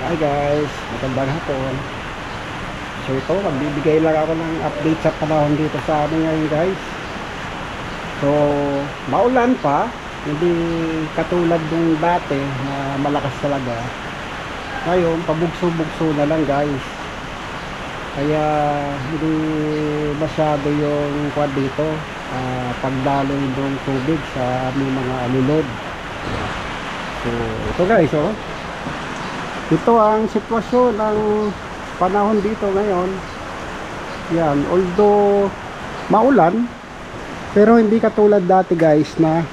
Hi guys, magandang hapon. So ito, magbibigay lang ako ng update sa panahon dito sa amin ngayon guys. So, maulan pa, hindi katulad nung dati na malakas talaga. Ngayon, pabugso-bugso na lang guys. Kaya hindi masyado yung kwan dito, ah, pagdaloy ng tubig sa aming mga alulod. So, ito guys, oh. Ito ang sitwasyon ng panahon dito ngayon. Yan, although maulan, pero hindi katulad dati guys na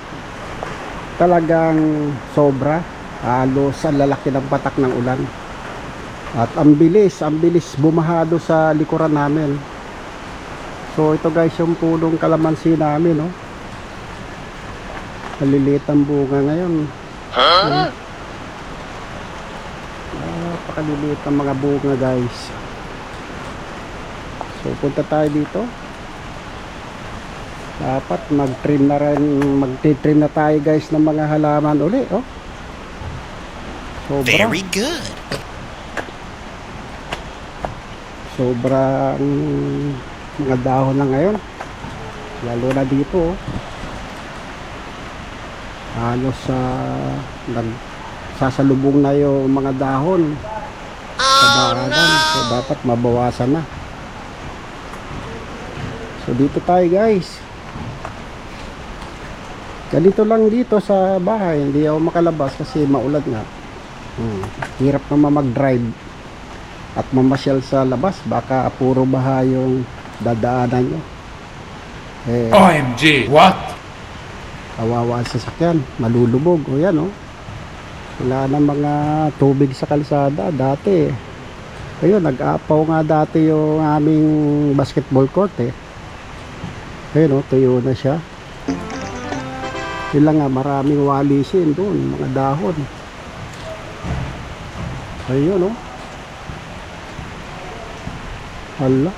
talagang sobra. Halos ang lalaki ng patak ng ulan. At ang bilis, ang bilis bumahado sa likuran namin. So ito guys yung punong kalamansi namin, no. Maliliit ang bunga ngayon. Huh? Napakaliliit ng mga bunga guys. So punta tayo dito. Dapat mag-trim na rin, mag-trim na tayo guys ng mga halaman uli, oh. Sobra. Very good. sobrang mga dahon na ngayon lalo na dito oh. halos sa nag sasalubong na yung mga dahon sa daanan so dapat mabawasan na. So dito tayo guys. Ganito lang dito sa bahay. Hindi ako makalabas kasi maulan nga. Hmm. hirap naman mag drive at mamasyal sa labas. Baka puro baha yung dadaanan nyo. Eh OMG, what? kawawa ang sasakyan. Malulubog. O yan o wala na mga tubig sa kalsada dati ayun nag-aapaw nga dati yung aming basketball court eh ayun o tuyo na siya yun lang nga maraming walisin doon mga dahon ayun o Hala.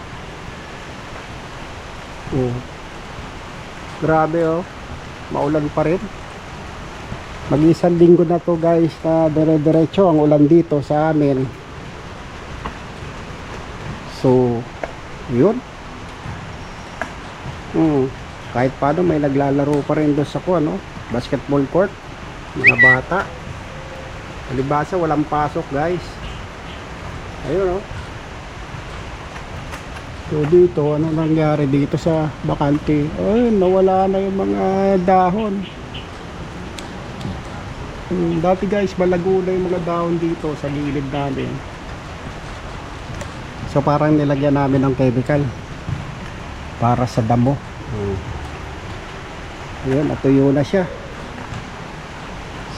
Oh. Grabe oh. Maulan pa rin. Mag-isang linggo na to guys na dire-diretso ang ulan dito sa amin. So, yun. Hmm. Kahit paano may naglalaro pa rin doon sa ko, ano? Basketball court. Mga bata. Palibasa, walang pasok guys. Ayun oh. So dito, ano nangyari dito sa bakante? Ay, nawala na yung mga dahon. Hmm, dati guys, malago na yung mga dahon dito sa gilid namin. So parang nilagyan namin ng chemical para sa damo. Hmm. Ayun, natuyo na siya.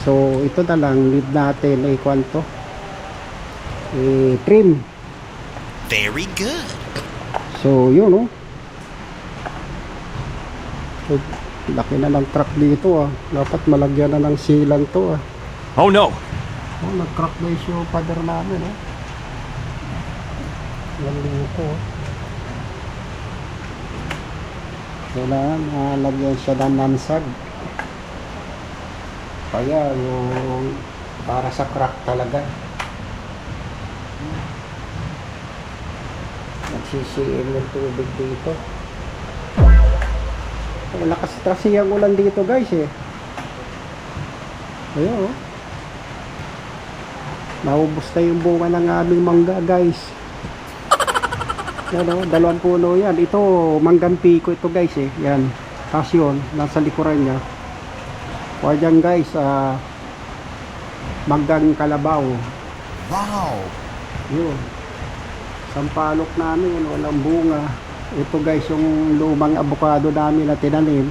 So ito na lang, need natin ay kwanto. Eh, trim. Very good. So, yun, oh. So, laki na ng truck dito, ah. Dapat malagyan na ng silan to, ah. Oh no. Oh, nag-crack na yung pader namin. Yan dito, oh. Kailangan, ah, lagyan siya ng nansag. Kaya, yung para sa crack talaga. nagsisiin yung tubig dito ang lakas kasi ang ulan dito guys eh. Ayun oh. Naubos na yung bunga ng aming mangga guys. Yan oh dalawang puno yan. Ito manggang piko ito guys eh. Yan. Tapos yun nasa likuran niya. O dyan guys ah manggang kalabaw. Wow. yun. Sampalok namin walang bunga ito guys yung lumang abukado namin na tinanim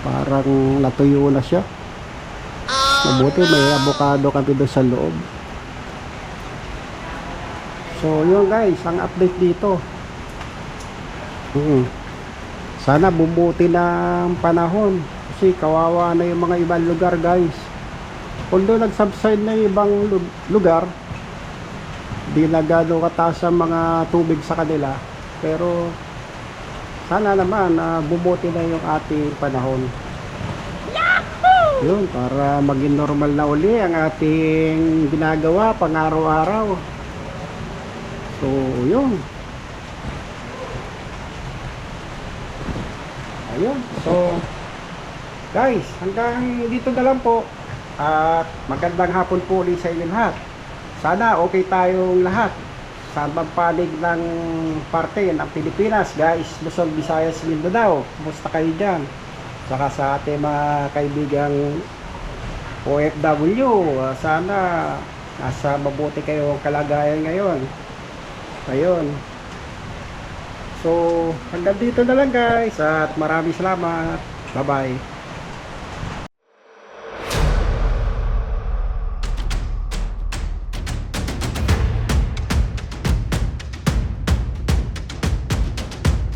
parang natuyo na siya. Mabuti may abukado kami doon sa loob. So yun guys ang update dito. Mm. sana bumuti ng panahon kasi kawawa na yung mga ibang lugar guys. Although nag-subside na ibang lu- lugar di na gano'ng kataas ang mga tubig sa kanila pero sana naman na bumuti na yung ating panahon Yun, para maging normal na uli ang ating ginagawa pang araw-araw. So, yun. Ayun. So, guys, hanggang dito na lang po. At magandang hapon po ulit sa inyo lahat. Sana okay tayong lahat sa bang panig ng parte ng Pilipinas, guys. Luzon, Visayas, Mindanao. Kumusta kayo dyan? Saka sa ating mga kaibigang OFW, ah, sana nasa mabuti kayo ang kalagayan ngayon. Ayun. So, hanggang dito na lang guys at maraming salamat. Bye-bye.